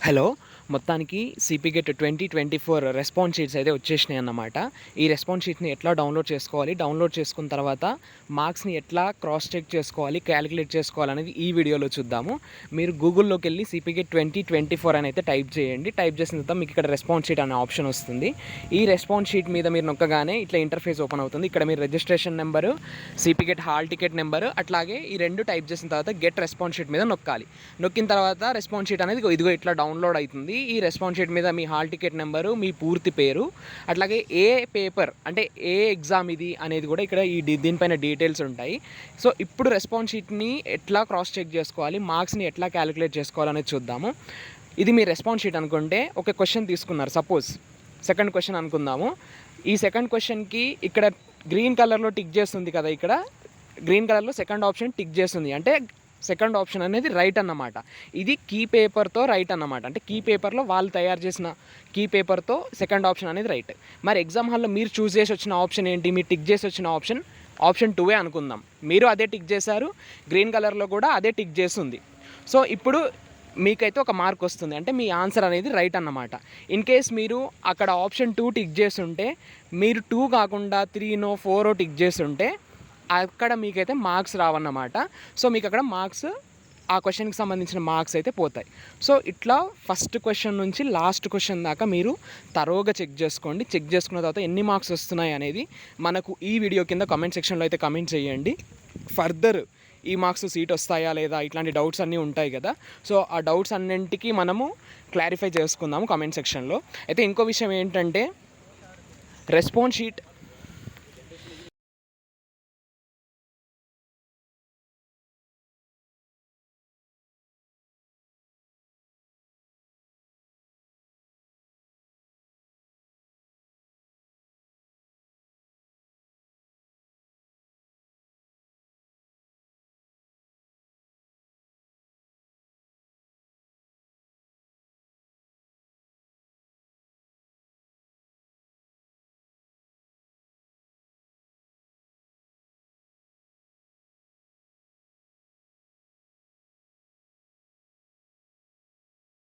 Hello మొత్తానికి CPGET twenty twenty four response sheets అయితే వచ్చేసినాయి అన్నమాట. ఈ రెస్పాన్స్ షీట్ని ఎట్లా డౌన్లోడ్ చేసుకోవాలి? డౌన్లోడ్ చేసుకున్న తర్వాత మార్క్స్ని ఎట్లా క్రాస్ చెక్ చేసుకోవాలి? క్యాలిక్యులేట్ చేసుకోవాలనేది ఈ వీడియోలో చూద్దాము. మీరు గూగుల్లోకి వెళ్ళి సిపిగెట్ ట్వంటీ ట్వంటీ ఫోర్ అని అయితే టైప్ చేయండి. టైప్ చేసిన తర్వాత మీకు ఇక్కడ రెస్పాన్స్ షీట్ అనే ఆప్షన్ వస్తుంది. ఈ రెస్పాన్స్ షీట్ మీద మీరు నొక్కగానే ఇట్లా ఇంటర్ఫేస్ ఓపెన్ అవుతుంది. ఇక్కడ మీరు registration number CPGET hall ticket number అట్లాగే ఈ రెండు టైప్ చేసిన తర్వాత గెట్ రెస్పాన్స్ షీట్ మీద నొక్కాలి. నొక్కిన తర్వాత రెస్పాన్స్ షీట్ అనేది ఇదిగో ఇట్లా డౌన్లోడ్ అవుతుంది. ఈ రెస్పాన్స్ షీట్ మీద మీ హాల్ టికెట్ నెంబరు మీ పూర్తి పేరు అట్లాగే ఏ పేపర్ అంటే ఏ ఎగ్జామ్ ఇది అనేది కూడా ఇక్కడ ఈ దీనిపైన డీటెయిల్స్ ఉంటాయి. సో ఇప్పుడు రెస్పాన్స్ షీట్ని ఎట్లా క్రాస్ చెక్ చేసుకోవాలి మార్క్స్ని ఎట్లా క్యాలిక్యులేట్ చేసుకోవాలనేది చూద్దాము. ఇది మీ రెస్పాన్స్ షీట్ అనుకుంటే ఒక క్వశ్చన్ తీసుకున్నారు. సపోజ్ సెకండ్ క్వశ్చన్ అనుకుందాము. ఈ సెకండ్ క్వశ్చన్కి ఇక్కడ గ్రీన్ కలర్లో టిక్ చేస్తుంది కదా ఇక్కడ గ్రీన్ కలర్లో సెకండ్ ఆప్షన్ టిక్ చేస్తుంది. అంటే సెకండ్ ఆప్షన్ అనేది రైట్ అన్నమాట. ఇది కీ పేపర్తో రైట్ అన్నమాట. అంటే కీ పేపర్లో వాళ్ళు తయారు చేసిన కీ పేపర్తో సెకండ్ ఆప్షన్ అనేది రైట్. మరి ఎగ్జామ్ హాల్లో మీరు చూస్ చేసి వచ్చిన ఆప్షన్ ఏంటి? మీరు టిక్ చేసి వచ్చిన ఆప్షన్ ఆప్షన్ టూవే అనుకుందాం. మీరు అదే టిక్ చేశారు గ్రీన్ కలర్లో కూడా అదే టిక్ చేస్తుంది. సో ఇప్పుడు మీకైతే ఒక మార్క్ వస్తుంది. అంటే మీ ఆన్సర్ అనేది రైట్ అన్నమాట. ఇన్ కేస్ మీరు అక్కడ ఆప్షన్ టూ టిక్ చేస్తుంటే మీరు టూ కాకుండా త్రీనో ఫోరో టిక్ చేస్తుంటే అక్కడ మీకైతే మార్క్స్ రావన్నమాట. సో మీకు అక్కడ మార్క్స్ ఆ క్వశ్చన్కి సంబంధించిన మార్క్స్ అయితే పోతాయి. సో ఇట్లా ఫస్ట్ క్వశ్చన్ నుంచి లాస్ట్ క్వశ్చన్ దాకా మీరు తరోగా చెక్ చేసుకోండి. చెక్ చేసుకున్న తర్వాత ఎన్ని మార్క్స్ వస్తున్నాయి అనేది మనకు ఈ వీడియో కింద కమెంట్ సెక్షన్లో అయితే కమెంట్ చేయండి. ఫర్దర్ ఈ మార్క్స్ సీట్ వస్తాయా లేదా? ఇట్లాంటి డౌట్స్ అన్నీ ఉంటాయి కదా. సో ఆ డౌట్స్ అన్నింటికి మనము క్లారిఫై చేసుకుందాము కామెంట్ సెక్షన్లో. అయితే ఇంకో విషయం ఏంటంటే రెస్పాన్స్ షీట్